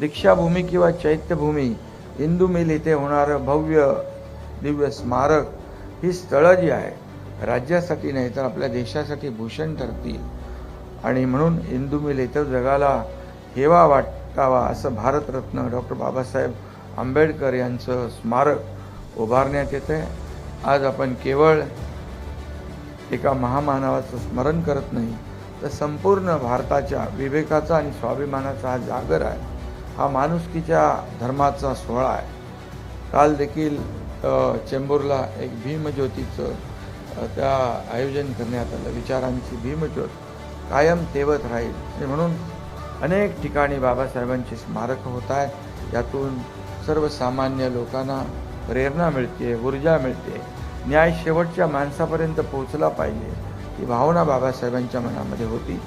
दीक्षाभूमी किंवा चैत्यभूमी इंदू मिल इथे होणारं भव्य दिव्य स्मारक ही स्थळं जी आहे राज्यासाठी नाही तर आपल्या देशासाठी भूषण ठरतील. आणि म्हणून इंदू मिल इथं जगाला हेवा वाटावा असं भारतरत्न डॉक्टर बाबासाहेब आंबेडकर यांचं स्मारक उभारण्यात येतं आहे. आज आपण केवळ एका महामानवाचं स्मरण करत नाही तर संपूर्ण भारताच्या विवेकाचा आणि स्वाभिमानाचा हा जागर आहे. हा माणुसकीच्या धर्माचा सोहळा आहे. काल देखील चेंबूरला एक भीमज्योतीचं त्या आयोजन करण्यात आलं. विचारांची भीमज्योत कायम तेवत राहील. आणि म्हणून अनेक ठिकाणी बाबासाहेबांची स्मारकं होत आहेत. यातून सर्वसामान्य लोकांना प्रेरणा मिळते ऊर्जा मिळते. न्याय शेवटच्या माणसापर्यंत पोहोचला पाहिजे ही भावना बाबासाहेबांच्या मनामध्ये होती.